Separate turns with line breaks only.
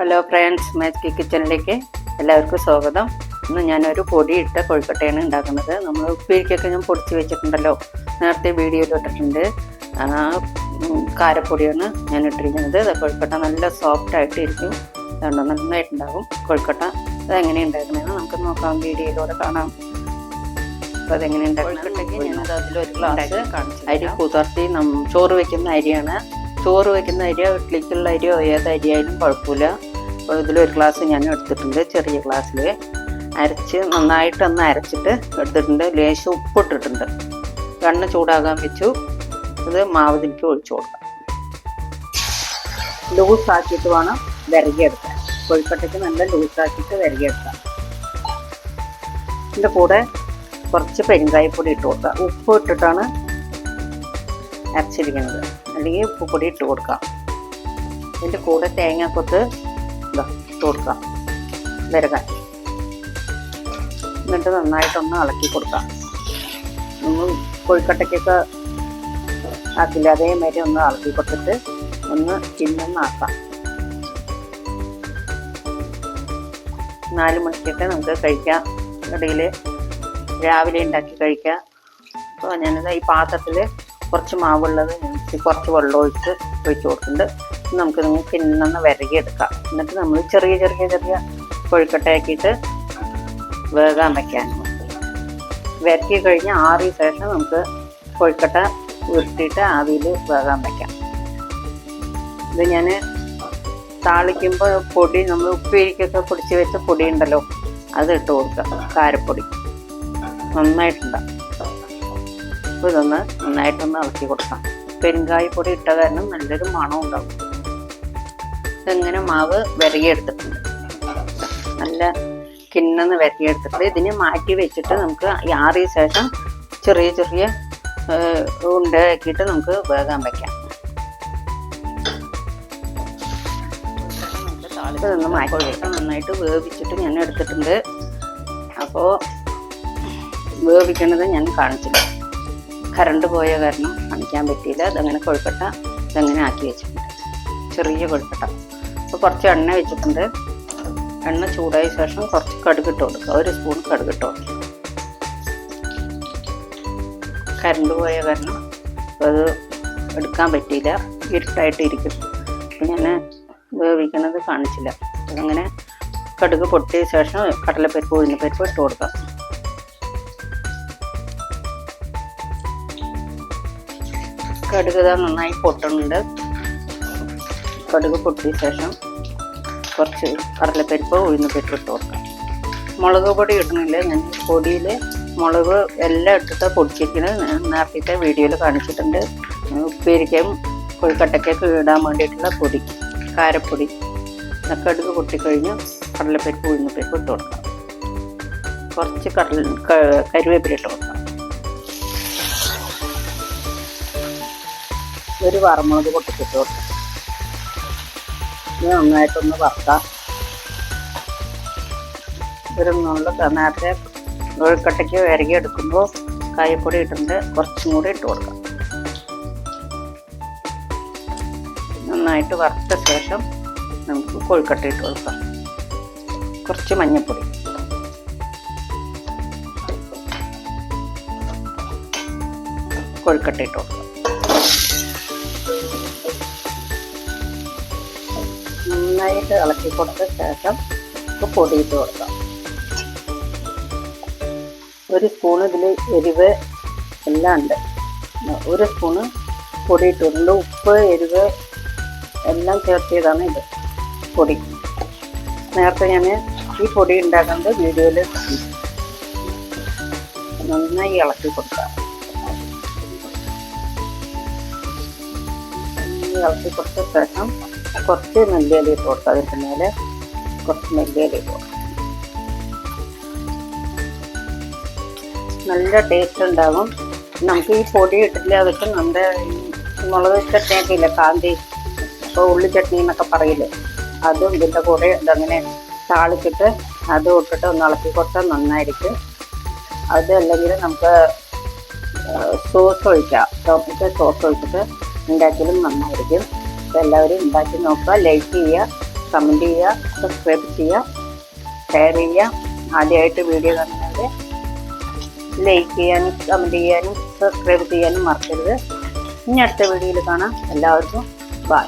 Hello friends magic കിച്ചണിലേക്ക് എല്ലാവർക്കും സ്വാഗതം. ഇന്ന് ഞാനൊരു പൊടി ഇട്ട കൊഴുക്കട്ടയാണ് ഉണ്ടാക്കുന്നത്. നമ്മൾ ഉപ്പേരിക്കൊക്കെ ഞാൻ പൊടിച്ച് വെച്ചിട്ടുണ്ടല്ലോ. നേരത്തെ വീഡിയോയിൽ ഇട്ടിട്ടുണ്ട്. കാരപ്പൊടിയാണ് ഞാൻ ഇട്ടിരിക്കുന്നത്. കൊഴുക്കട്ട നല്ല സോഫ്റ്റ് ആയിട്ട് ഇരിക്കും അതുകൊണ്ട് നന്നായിട്ടുണ്ടാകും. കൊഴുക്കട്ട അതെങ്ങനെ ഉണ്ടാക്കണമെന്ന് നമുക്ക് നോക്കാം. വീഡിയോയിലൂടെ കാണാം. അപ്പോൾ അതെങ്ങനെ ഉണ്ടാക്കുന്നുണ്ടെങ്കിൽ ഞാനത് അതിലൊരു ഗ്ലാസ് അരി കുതിർത്തി നം ചോറ് വയ്ക്കുന്ന അരിയാണ്. ചോറ് വയ്ക്കുന്ന അരിയോ ഇഡ്ലിക്കുള്ള അരിയോ ഏത് അരിയായാലും കുഴപ്പമില്ല. അപ്പോൾ ഇതിലൊരു ഗ്ലാസ് ഞാൻ എടുത്തിട്ടുണ്ട് ചെറിയ ഗ്ലാസ്സിൽ. അരച്ച് നന്നായിട്ടൊന്ന് അരച്ചിട്ട് എടുത്തിട്ടുണ്ട്. ലേശം ഉപ്പിട്ടിട്ടുണ്ട്. എണ്ണ ചൂടാകാൻ വെച്ചു. ഇത് മാവതിലേക്ക് ഒഴിച്ചു കൊടുക്കാം. ലൂസാക്കിയിട്ട് വേണം വിരകിയെടുക്കാൻ. കൊഴുക്കട്ടയ്ക്ക് നല്ല ലൂസാക്കിയിട്ട് വിരകിയെടുക്കാം. ഇതിന്റെ കൂടെ കുറച്ച് പെരുങ്കായപ്പൊടി ഇട്ട് കൊടുക്കുക ഉപ്പ് ഇട്ടിട്ടാണ് അരച്ചിരിക്കുന്നത്. അല്ലെങ്കിൽ ഉപ്പുപൊടി ഇട്ട് കൊടുക്കാം ഇതിന്റെ കൂടെ തേങ്ങാക്കൊത്ത് ഇതാ ഇട്ട് കൊടുക്കാം വിരകാൻ. എന്നിട്ട് നന്നായിട്ടൊന്ന് ഇളക്കി കൊടുക്കാം ഒന്ന് കൊഴുക്കട്ടയ്ക്കൊക്കെ ആക്കില്ല അതേമാതിരി ഒന്ന് ഇളക്കി കൊടുത്തിട്ട് ഒന്ന് ചിന്നൊന്നാക്കാം നാല് മണിക്കൊക്കെ നമുക്ക് കഴിക്കാം. ഇടയിൽ രാവിലെ ഉണ്ടാക്കി കഴിക്കാം. അപ്പോൾ ഞാനിത് ഈ പാത്രത്തിൽ കുറച്ച് മാവുള്ളത് കുറച്ച് വെള്ളം ഒഴിച്ച് ഒഴിച്ച് കൊടുക്കുന്നുണ്ട് നമുക്ക് നിങ്ങൾ പിന്നൊന്ന് വിരകിയെടുക്കാം. എന്നിട്ട് നമ്മൾ ചെറിയ ചെറിയ ചെറിയ കൊഴുക്കട്ടയാക്കിയിട്ട് വേകാൻ വയ്ക്കാൻ. വിരക്കി കഴിഞ്ഞ് ആറിയ ശേഷം നമുക്ക് കൊഴുക്കട്ട ഉരുട്ടിയിട്ട് ആവിയിൽ വേകാൻ വയ്ക്കാം. ഇത് ഞാൻ താളിക്കുമ്പോൾ പൊടി നമ്മൾ ഉപ്പേരിക്കൊക്കെ പൊടിച്ച് വെച്ച പൊടി ഉണ്ടല്ലോ അത് ഇട്ട് കൊടുക്കുക കാരപ്പൊടി. നന്നായിട്ടുണ്ടാകും അപ്പോൾ ഇതൊന്ന് നന്നായിട്ടൊന്ന് ഇളക്കി കൊടുക്കാം. പെരുങ്കായപ്പൊടി ഇട്ട കാരണം നല്ലൊരു മണം ഉണ്ടാവും. ഇതെങ്ങനെ മാവ് വിരകിയെടുത്തിട്ടുണ്ട്. നല്ല കിണ്ണെന്ന് വിരകിയെടുത്തിട്ട് ഇതിനെ മാറ്റി വെച്ചിട്ട് നമുക്ക് ആറിയ ശേഷം ചെറിയ ചെറിയ ഉണ്ടയാക്കിയിട്ട് നമുക്ക് വേഗം വയ്ക്കാം നന്നായിട്ട് വേവിച്ചിട്ട് ഞാൻ എടുത്തിട്ടുണ്ട്. അപ്പോൾ വേവിക്കണത് ഞാൻ കാണിച്ചില്ല കറണ്ട് പോയ കാരണം കാണിക്കാൻ പറ്റിയില്ല. അതങ്ങനെ കൊഴുക്കട്ട ഇതങ്ങനെ ആക്കി വെച്ചിട്ടുണ്ട്. ചെറിയ കൊഴുക്കട്ട അപ്പോൾ കുറച്ച് എണ്ണ വെച്ചിട്ടുണ്ട്. എണ്ണ ചൂടായ ശേഷം കുറച്ച് കടുകിട്ട് കൊടുക്കുക. ഒരു സ്പൂൺ കടുകിട്ട് കൊടുക്കുക. കറണ്ട് പോയ കാരണം അത് എടുക്കാൻ പറ്റിയില്ല. ഇരുട്ടായിട്ട് ഇരിക്കും. അപ്പം ഞാൻ വേവിക്കണത് കാണിച്ചില്ല. അങ്ങനെ കടുക് പൊട്ടിയ ശേഷം കടലപ്പരിപ്പ് ഉഴുന്നപ്പരിപ്പ് ഇട്ട് കൊടുക്കാം. കടുക് നന്നായി പൊട്ടുന്നുണ്ട്. കടുക് പൊട്ടിയ ശേഷം കുറച്ച് കടലപ്പരിപ്പ് ഉഴുന്നപ്പരിപ്പ് ഇട്ട് കൊടുക്കാം. മുളക് പൊടി ഇടുന്നില്ല? ഞാൻ പൊടിയിൽ മുളക് എല്ലാം ഇട്ടിട്ട് പൊടിച്ചിരിക്കുന്നത് നേരത്തെ വീഡിയോയിൽ കാണിച്ചിട്ടുണ്ട്. ഉപ്പേരിക്കും കൊഴുക്കട്ടയ്ക്കൊക്കെ ഇടാൻ വേണ്ടിയിട്ടുള്ള പൊടി കാരപ്പൊടി. കടുക് പൊട്ടിക്കഴിഞ്ഞ് കടലപ്പരിപ്പ് ഉഴുന്നപ്പരിപ്പ് ഇട്ട് കൊടുക്കാം. കുറച്ച് കടൽ കരുവേപ്പില ഇട്ട് കൊടുക്കാം. ഒരു വറമുളക് പൊട്ടിച്ചിട്ട്. കൊടുക്കാം ഇത് നന്നായിട്ടൊന്ന് വറുക്കാം. ഒരു നുള്ള നേരത്തെ ഒഴുക്കട്ടയ്ക്ക് വിരകി എടുക്കുമ്പോൾ കായപ്പൊടി ഇട്ടിട്ട് കുറച്ചും കൂടി ഇട്ട് കൊടുക്കാം. നന്നായിട്ട് വറുത്ത ശേഷം നമുക്ക് കൊഴുക്കട്ട ഇട്ട് കൊടുക്കാം. കുറച്ച് മഞ്ഞൾപ്പൊടി കൊഴുക്കട്ട ഇട്ട് കൊടുക്കാം. നന്നായിട്ട് ഇളക്കി കൊടുത്ത ശേഷം പൊടിയിട്ട് കൊടുക്കാം. ഒരു സ്പൂൺ ഇതിൽ എരിവ് എല്ലാം ഉണ്ട്. ഒരു സ്പൂണ് പൊടിയിട്ട് കൊടുക്കുന്നുണ്ട് ഉപ്പ് എരിവ് എല്ലാം ചേർത്തിയതാണ് ഇത് പൊടി. നേരത്തെ ഞാൻ ഈ പൊടി ഉണ്ടാക്കുന്നത് വീഡിയോയിൽ നന്നായി ഇളക്കി കൊടുക്കാം. ഇളക്കി കൊടുത്ത ശേഷം കുറച്ച് നെല്ലിയില ഇട്ട് കൊടുക്കുക അതിന്റെ മേലെ കുറച്ച് നെല്ലിയില ഇട്ട് കൊടുക്കുക നല്ല ടേസ്റ്റ് ഉണ്ടാകും നമുക്ക് ഈ പൊടി ഇട്ടില്ല വെച്ച് നമ്മുടെ മുളക് ചട്നിയൊക്കെ ഇല്ല കാന്തി ഇപ്പോൾ ഉള്ളി ചട്നി എന്നൊക്കെ പറയില്ലേ അതും ഇതിന്റെ കൂടെ ഇതങ്ങനെ താളിച്ചിട്ട് അതും ഇട്ടിട്ട് ഒന്ന് ഇളക്കി കൊടുത്താൽ നന്നായിരിക്കും. അത് അല്ലെങ്കിൽ നമുക്ക് സോസ് ഒഴിക്കാം. ടോപ്പിക്ക് സോസ് ഒഴിച്ചിട്ട് ഉണ്ടാക്കിയാലും നന്നായിരിക്കും. എല്ലാവരും ഉണ്ടാക്കി നോക്കുക ലൈക്ക് ചെയ്യുക കമന്റ് ചെയ്യുക സബ്സ്ക്രൈബ് ചെയ്യുക ഷെയർ ചെയ്യുക. ആദ്യമായിട്ട് വീഡിയോ കാണുന്നവർ ലൈക്ക് ചെയ്യാനും കമന്റ് ചെയ്യാനും സബ്സ്ക്രൈബ് ചെയ്യാനും മറക്കരുത്. ഇനി അടുത്ത വീഡിയോയിൽ കാണാം. എല്ലാവർക്കും ബൈ